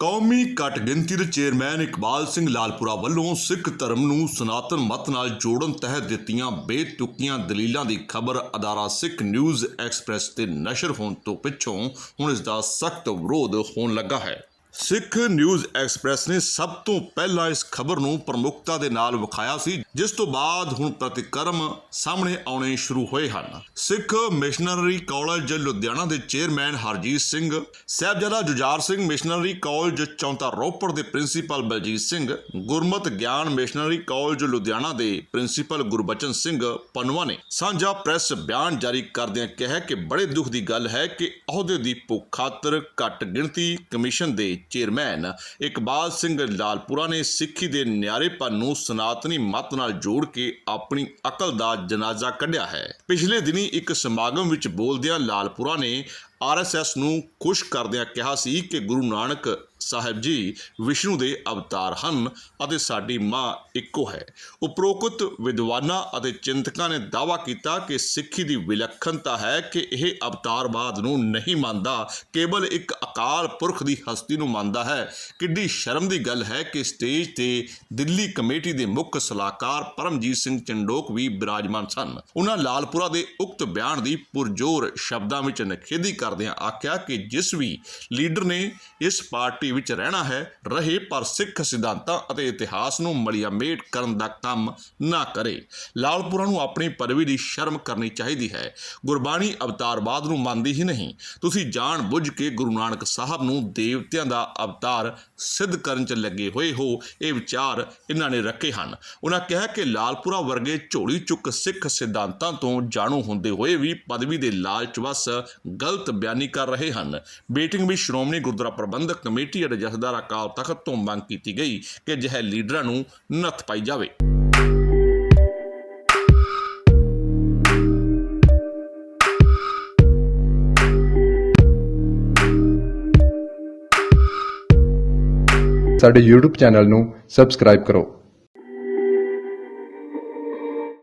ਕੌਮੀ ਘੱਟ ਗਿਣਤੀ ਦੇ ਚੇਅਰਮੈਨ ਇਕਬਾਲ ਸਿੰਘ ਲਾਲਪੁਰਾ ਵੱਲੋਂ ਸਿੱਖ ਧਰਮ ਨੂੰ ਸਨਾਤਨ ਮਤ ਨਾਲ ਜੋੜਨ ਤਹਿਤ ਦਿੱਤੀਆਂ ਬੇਤੁਕੀਆਂ ਦਲੀਲਾਂ ਦੀ ਖਬਰ ਅਦਾਰਾ ਸਿੱਖ ਨਿਊਜ਼ ਐਕਸਪ੍ਰੈਸ ਤੇ ਨਸ਼ਰ ਹੋਣ ਤੋਂ ਪਿੱਛੋਂ ਹੁਣ ਇਸ ਦਾ ਸਖਤ ਵਿਰੋਧ ਹੋਣ ਲੱਗਾ ਹੈ। ਸਿੱਖ ਨਿਊਜ਼ ਐਕਸਪ੍ਰੈਸ ਨੇ ਸਭ ਤੋਂ ਪਹਿਲਾਂ ਇਸ ਖਬਰ ਨੂੰ ਪ੍ਰਮੁਖਤਾ ਦੇ ਨਾਲ ਵਿਖਾਇਆ ਸੀ, ਜਿਸ ਤੋਂ ਬਾਅਦ ਹੁਣ ਪ੍ਰਤੀਕਰਮ ਸਾਹਮਣੇ ਆਉਣੇ ਸ਼ੁਰੂ ਹੋਏ ਹਨ। ਸਿੱਖ ਮਿਸ਼ਨਰੀ ਕਾਲਜ ਲੁਧਿਆਣਾ ਦੇ chairman Harjit Singh, Sahibzada Jujhar Singh missionary college Chaunta Ropar ਦੇ ਪ੍ਰਿੰਸੀਪਲ ਬਲਜੀਤ ਸਿੰਘ, ਗੁਰਮਤ ਗਿਆਨ ਮਿਸ਼ਨਰੀ ਕਾਲਜ ਲੁਧਿਆਣਾ ਦੇ ਪ੍ਰਿੰਸੀਪਲ ਗੁਰਬਚਨ ਸਿੰਘ ਪਨਵਾ ਨੇ ਸਾਂਝਾ ਪ੍ਰੈਸ ਬਿਆਨ ਜਾਰੀ ਕਰਦਿਆਂ ਕਿਹਾ ਕਿ ਬੜੇ ਦੁੱਖ ਦੀ ਗੱਲ ਹੈ ਕਿ ਅਹੁਦੇ ਦੀ ਭੁੱਖ ਖਾਤਰ ਘੱਟ ਗਿਣਤੀ ਕਮਿਸ਼ਨ ਦੇ ਚੇਅਰਮੈਨ ਇਕਬਾਲ ਸਿੰਘ ਲਾਲਪੁਰਾ ਨੇ ਸਿੱਖੀ ਦੇ ਨਿਆਰੇਪਨ ਨੂੰ ਸਨਾਤਨੀ ਮਤ ਨਾਲ ਜੋੜ ਕੇ ਆਪਣੀ ਅਕਲ ਦਾ ਜਨਾਜ਼ਾ ਕੱਢਿਆ ਹੈ। ਪਿਛਲੇ ਦਿਨੀ ਇੱਕ ਸਮਾਗਮ ਵਿੱਚ ਬੋਲਦਿਆਂ ਲਾਲਪੁਰਾ ਨੇ ਆਰਐਸਐਸ ਨੂੰ ਖੁਸ਼ ਕਰਦਿਆਂ ਕਿਹਾ ਸੀ ਕਿ ਗੁਰੂ ਨਾਨਕ ਸਾਹਿਬ ਜੀ ਵਿਸ਼ਨੂੰ ਦੇ ਅਵਤਾਰ ਹਨ ਅਤੇ ਸਾਡੀ ਮਾਂ ਇੱਕੋ ਹੈ। ਉਪਰੋਕਤ ਵਿਦਵਾਨਾਂ ਅਤੇ ਚਿੰਤਕਾਂ ਨੇ ਦਾਅਵਾ ਕੀਤਾ ਕਿ ਸਿੱਖੀ ਦੀ ਵਿਲੱਖਣਤਾ ਹੈ ਕਿ ਇਹ ਅਵਤਾਰਵਾਦ ਨੂੰ ਨਹੀਂ ਮੰਨਦਾ, ਕੇਵਲ ਇੱਕ ਅਕਾਲ ਪੁਰਖ ਦੀ ਹਸਤੀ ਨੂੰ ਮੰਨਦਾ ਹੈ। ਕਿੱਡੀ ਸ਼ਰਮ ਦੀ ਗੱਲ ਹੈ ਕਿ ਸਟੇਜ ਤੇ ਦਿੱਲੀ ਕਮੇਟੀ ਦੇ ਮੁੱਖ ਸਲਾਹਕਾਰ ਪਰਮਜੀਤ ਸਿੰਘ ਚੰਡੋਕ ਵੀ ਬਿਰਾਜਮਾਨ ਸਨ। ਉਹਨਾਂ ਲਾਲਪੁਰਾ ਦੇ ਉਕਤ ਬਿਆਨ ਦੀ ਪੁਰਜੋਰ ਸ਼ਬਦਾਂ ਵਿੱਚ ਨਖੇਦੀ ਕਰਦਿਆਂ ਆਖਿਆ ਕਿ ਜਿਸ ਵੀ ਲੀਡਰ ਨੇ ਇਸ ਪਾਰਟੀ ਵਿੱਚ ਰਹਿਣਾ ਹੈ, ਰਹੇ ਪਰ ਸਿੱਖ ਸਿਧਾਂਤਾਂ ਅਤੇ ਇਤਿਹਾਸ ਨੂੰ ਮਲੀਆਮੇਟ ਕਰਨ ਦਾ ਕੰਮ ਨਾ ਕਰੇ। ਲਾਲਪੁਰਾ ਨੂੰ ਆਪਣੀ ਪਦਵੀ ਦੀ ਸ਼ਰਮ ਕਰਨੀ ਚਾਹੀਦੀ ਹੈ। ਗੁਰਬਾਣੀ ਅਵਤਾਰਵਾਦ ਨੂੰ ਮੰਨਦੀ ਹੀ ਨਹੀਂ। ਤੁਸੀਂ ਜਾਣ ਬੁੱਝ ਕੇ ਗੁਰੂ ਨਾਨਕ ਸਾਹਿਬ ਨੂੰ ਦੇਵਤਿਆਂ ਦਾ ਅਵਤਾਰ ਸਿੱਧ ਕਰਨ ਚ ਲੱਗੇ ਹੋਏ ਹੋ, ਇਹ ਵਿਚਾਰ ਇਹਨਾਂ ਨੇ ਰੱਖੇ ਹਨ। ਉਹਨਾਂ ਕਿਹਾ ਕਿ ਲਾਲਪੁਰਾ ਵਰਗੇ ਝੋਲੀ ਚੁੱਕ ਸਿੱਖ ਸਿਧਾਂਤਾਂ ਤੋਂ ਜਾਣੂ ਹੁੰਦੇ ਹੋਏ ਵੀ ਪਦਵੀ ਦੇ ਲਾਲਚ ਵਸ ਗਲਤ ਬਿਆਨੀ ਕਰ ਰਹੇ ਹਨ। ਮੀਟਿੰਗ ਵਿੱਚ ਸ਼੍ਰੋਮਣੀ ਗੁਰਦੁਆਰਾ ਪ੍ਰਬੰਧਕ ਕਮੇਟੀ ਅਤੇ ਜਥੇਦਾਰ ਅਕਾਲ ਤਖਤ ਤੋਂ ਮੰਗ ਕੀਤੀ ਗਈ ਕਿ ਅਜਿਹੇ ਲੀਡਰਾਂ ਨੂੰ ਨੱਥ ਪਾਈ ਜਾਵੇ। ਸਾਡੇ YouTube ਚੈਨਲ ਨੂੰ ਸਬਸਕ੍ਰਾਈਬ ਕਰੋ।